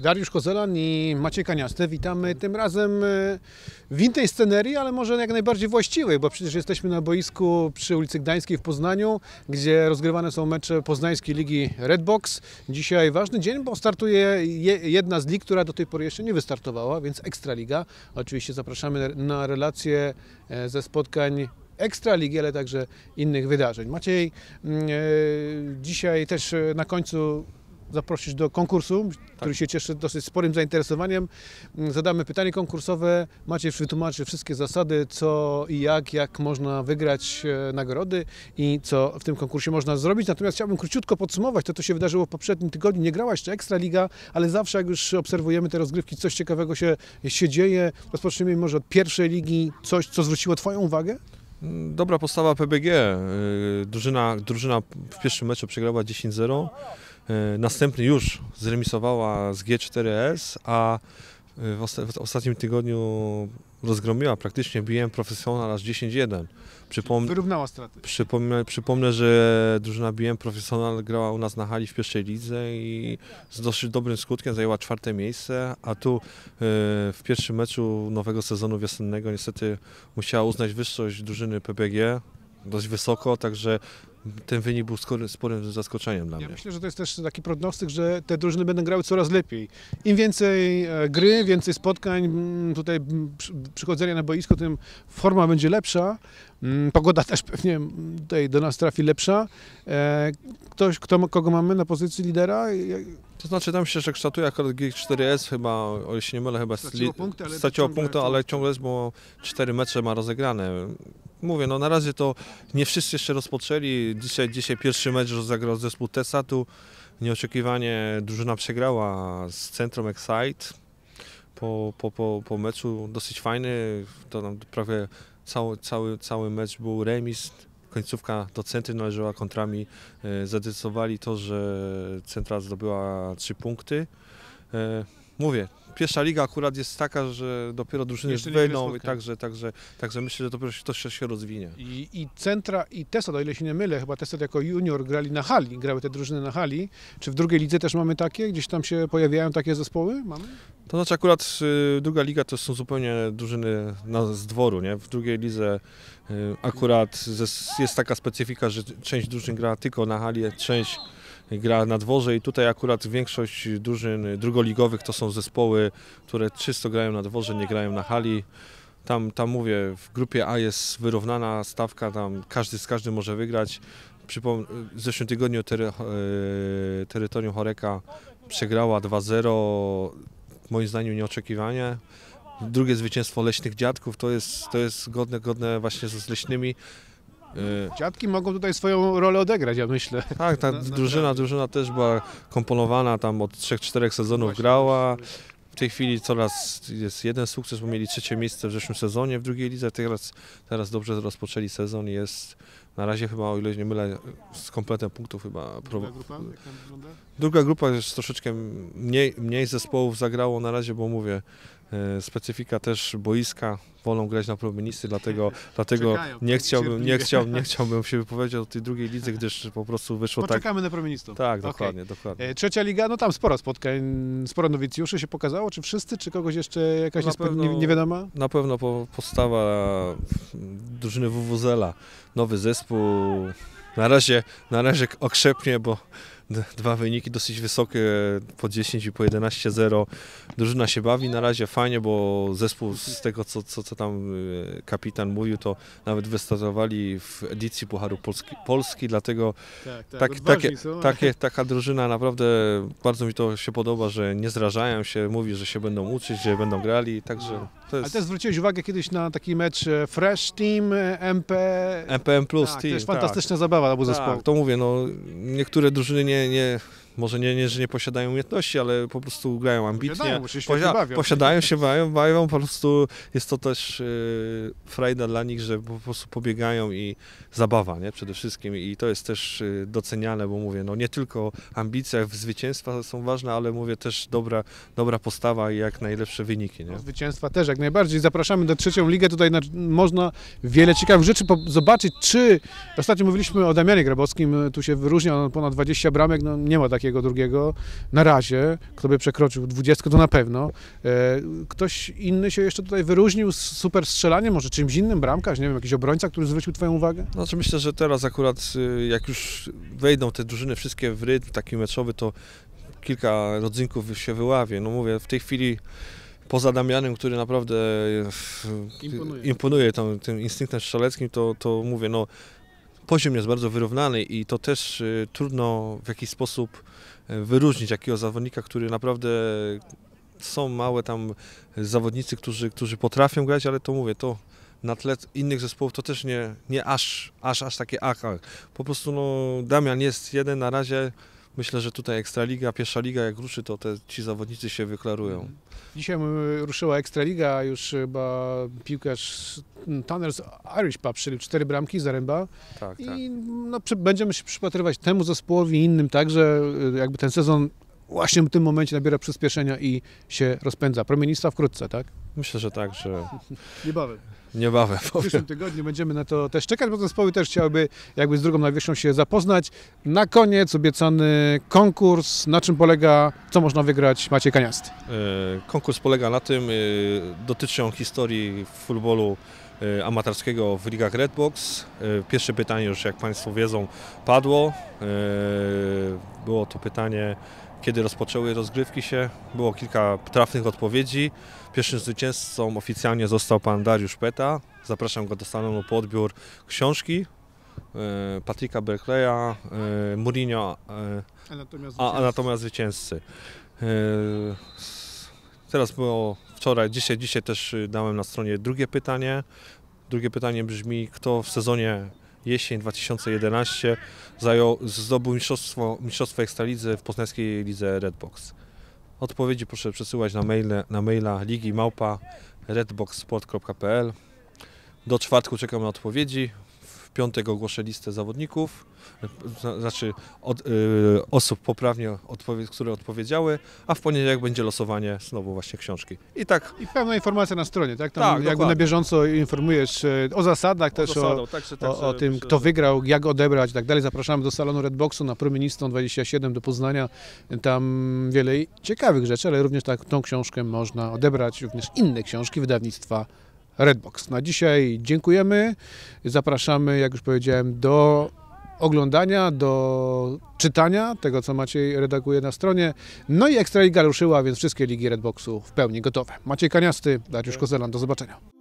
Dariusz Kozelan i Maciej Kaniasty. Witamy tym razem e, w innej scenerii, ale może jak najbardziej właściwej, bo przecież jesteśmy na boisku przy ulicy Gdańskiej w Poznaniu, gdzie rozgrywane są mecze Poznańskiej Ligi Redbox. Dzisiaj ważny dzień, bo startuje je- jedna z lig, która do tej pory jeszcze nie wystartowała, więc Ekstraliga. Oczywiście zapraszamy na relacje e, ze spotkań Ekstraligi, ale także innych wydarzeń. Maciej, mm, e, dzisiaj też na końcu zaprosić do konkursu, który się cieszy dosyć sporym zainteresowaniem. Mm, Zadamy pytanie konkursowe. Maciej wytłumaczy wszystkie zasady, co i jak, jak można wygrać e, nagrody i co w tym konkursie można zrobić. Natomiast chciałbym króciutko podsumować to, co się wydarzyło w poprzednim tygodniu. Nie grała jeszcze Ekstraliga, ale zawsze jak już obserwujemy te rozgrywki, coś ciekawego się, się dzieje. Rozpoczniemy może od pierwszej ligi. Coś, co zwróciło Twoją uwagę? Dobra postawa PBG. Yy, Drużyna, drużyna w pierwszym meczu przegrała 10-0. Yy, Następny już zremisowała z G4S, a yy, w, osta- w ostatnim tygodniu rozgromiła praktycznie BM Professional aż 10-1. Przypom- Wyrównała straty. Przypomnę, przypomnę, że drużyna BM Professional grała u nas na hali w pierwszej lidze i z dosyć dobrym skutkiem zajęła czwarte miejsce, a tu e, w pierwszym meczu nowego sezonu wiosennego niestety musiała uznać wyższość drużyny PPG dość wysoko, także ten wynik był skory- sporym zaskoczeniem dla Ja mnie. myślę, że to jest też taki prognostyk, że te drużyny będą grały coraz lepiej. Im więcej e, gry, więcej spotkań, mm, tutaj przy- przychodzenia na boisko, tym forma będzie lepsza. Mm, Pogoda też pewnie mm, tutaj do nas trafi lepsza. E, Ktoś, kto, kogo mamy na pozycji lidera? To znaczy tam się, że kształtuje akurat G4S chyba, o ile się nie mylę, chyba Straciło punkty, ale straciło ciągle- punkty, ale ciągle jest, bo cztery mecze ma rozegrane. Mówię, no na razie to nie wszyscy jeszcze rozpoczęli. Dzisiaj, dzisiaj pierwszy mecz zagrał zespół Tesatu. Nieoczekiwanie drużyna przegrała z Centrum Excite po, po, po, po meczu dosyć fajny. To nam prawie cały, cały, cały mecz był remis. Końcówka do Centry należała kontrami. E, Zadecydowali to, że Centra zdobyła trzy punkty. E, Mówię, pierwsza liga akurat jest taka, że dopiero drużyny Jeszcze wejdą i także, także, także myślę, że dopiero się, to się, się rozwinie. I, I Centra i Tesot, o ile się nie mylę, chyba Tesot jako junior grali na hali, grały te drużyny na hali. Czy w drugiej lidze też mamy takie? Gdzieś tam się pojawiają takie zespoły? Mamy? To znaczy akurat y, druga liga to są zupełnie drużyny na, z dworu, nie? W drugiej lidze y, akurat jest taka specyfika, że część drużyn gra tylko na hali, część gra na dworze i tutaj akurat większość drużyn drugoligowych to są zespoły, które czysto grają na dworze, nie grają na hali. Tam, tam mówię, w grupie A jest wyrównana stawka, tam każdy z każdym może wygrać. Przypom- w zeszłym tygodniu tery, e, terytorium Choreka przegrała 2-0, moim zdaniem nieoczekiwanie. Drugie zwycięstwo Leśnych Dziadków to jest, to jest godne, godne właśnie z Leśnymi. E, Dziadki mogą tutaj swoją rolę odegrać, ja myślę. tak, ta Na- na- drużyna, drużyna też była komponowana, tam od 3-4 sezonów grała. W tej chwili coraz jest jeden sukces, bo mieli trzecie miejsce w zeszłym sezonie w drugiej lidze. Teraz, teraz dobrze rozpoczęli sezon i jest na razie chyba, o ile nie mylę, z kompletem punktów chyba. Druga grupa, jak tam wygląda? Druga grupa jest troszeczkę mniej, mniej zespołów zagrało na razie, bo mówię, specyfika też boiska, wolą grać na prowienisty, dlatego, dlatego Czekają nie, chciałbym, nie, cierpliwie. chciał, nie chciałbym się wypowiedzieć o tej drugiej lidze, gdyż po prostu wyszło tak. Poczekamy na proministów. Tak, dokładnie, dokładnie. E, Trzecia liga, no tam sporo spotkań, sporo nowicjuszy się pokazało. Czy wszyscy, czy kogoś jeszcze jakaś jest pewno- nie, niewiadoma? Na pewno po, postawa drużyny WWZela, nowy zespół, na razie, na razie okrzepnie, bo dwa wyniki dosyć wysokie, po 10 i po 11-0. Drużyna się bawi na razie fajnie, bo zespół z tego, co, co, co tam y, kapitan mówił, to nawet wystartowali w edycji Pucharu Polski, Polski dlatego Tak, tak, takie, takie, taka drużyna naprawdę bardzo mi to się podoba, że nie zrażają się, mówi, że się będą uczyć, że będą grali, także to Ale jest też zwróciłeś uwagę kiedyś na taki mecz e, Fresh Team, e, MP. MPM Plus tak, Team. to jest tak. fantastyczna zabawa obu zespołów. Tak, to mówię, no niektóre drużyny nie, nie może nie, nie, że nie posiadają umiejętności, ale po prostu grają ambitnie. Posiadają, się Posia- bawią. posiadają się, bawią, bawią, po prostu jest to też yy, frajda dla nich, że po prostu pobiegają i zabawa, nie, przede wszystkim i to jest też yy, doceniane, bo mówię, no nie tylko ambicja, zwycięstwa są ważne, ale mówię też dobra, dobra postawa i jak najlepsze wyniki, nie. No, Zwycięstwa też jak najbardziej. Zapraszamy do trzecią ligę. Tutaj na, można wiele ciekawych rzeczy zobaczyć, czy ostatnio mówiliśmy o Damianie Grabowskim, tu się wyróżnia on ponad 20 bramek, no nie ma takiego polskiego drugiego. Na razie, kto by przekroczył 20, to na pewno. E, Ktoś inny się jeszcze tutaj wyróżnił z super strzelaniem, może czymś innym, bramkarz, nie wiem, jakiś obrońca, który zwrócił Twoją uwagę? Znaczy myślę, że teraz akurat y, jak już wejdą te drużyny wszystkie w rytm taki meczowy, to kilka rodzynków się wyławie. No mówię, w tej chwili poza Damianem, który naprawdę y, Imponuje. imponuje tym instynktem strzeleckim, to, to mówię, no poziom jest bardzo wyrównany i to też y, trudno w jakiś sposób y, wyróżnić jakiego zawodnika, który naprawdę są małe tam zawodnicy, którzy, którzy potrafią grać, ale to mówię, to na tle innych zespołów to też nie, nie aż, aż, aż takie ach. Po prostu no, Damian jest jeden na razie. Myślę, że tutaj Ekstraliga, pierwsza liga jak ruszy, to te, ci zawodnicy się wyklarują. Dzisiaj m, ruszyła Ekstraliga, już chyba piłkarz Tanners Irish Pub strzelił cztery bramki za ręba Tak, tak. i no, przy, będziemy się przypatrywać temu zespołowi i innym także, y, jakby ten sezon właśnie w tym momencie nabiera przyspieszenia i się rozpędza. Promienista wkrótce, tak? Myślę, że tak, że Niebawem. niebawem W przyszłym tygodniu będziemy na to też czekać, bo zespoły też chciałyby jakby z drugą najwyższą się zapoznać. Na koniec obiecany konkurs, na czym polega, co można wygrać Maciej Kaniasty. E, Konkurs polega na tym, e, dotyczy on historii futbolu e, amatorskiego w ligach Redbox. Pierwsze pytanie już, jak Państwo wiedzą, padło. Było to pytanie, kiedy rozpoczęły rozgrywki się. Było kilka trafnych odpowiedzi. Pierwszym zwycięzcą oficjalnie został pan Dariusz Peta. Zapraszam go do salonu po odbiór książki e, Patryka Berkleya, e, Mourinho, e, a, a natomiast zwycięzcy. Teraz było wczoraj, dzisiaj, dzisiaj też dałem na stronie drugie pytanie. Drugie pytanie brzmi, kto w sezonie jesień 2011 zajął, zdobył mistrzostwo, mistrzostwo Ekstralidzy w poznańskiej lidze Redbox. Odpowiedzi proszę przesyłać na, maile, na maila ligi małpa redboxsport.pl. Do czwartku czekam na odpowiedzi. Piątek ogłoszę listę zawodników, zna- znaczy od, y, osób poprawnie, odpowie, które odpowiedziały, a w poniedziałek będzie losowanie znowu właśnie książki. I tak I pełna informacja na stronie, tak? Tam Tak, jakby dokładnie. na bieżąco informujesz e, o zasadach, też o, zasadą, także- o, także o tym, myślę, kto wygrał, jak odebrać i tak dalej. Zapraszamy do salonu Redboxu na Promienistą 27 do Poznania. Tam wiele ciekawych rzeczy, ale również tak, tą książkę można odebrać, również inne książki wydawnictwa Redbox. Na dzisiaj dziękujemy. Zapraszamy, jak już powiedziałem, do oglądania, do czytania tego, co Maciej redaguje na stronie. No i Ekstraliga ruszyła, więc wszystkie ligi Redboxu w pełni gotowe. Maciej Kaniasty, Dariusz Kozelan, do zobaczenia.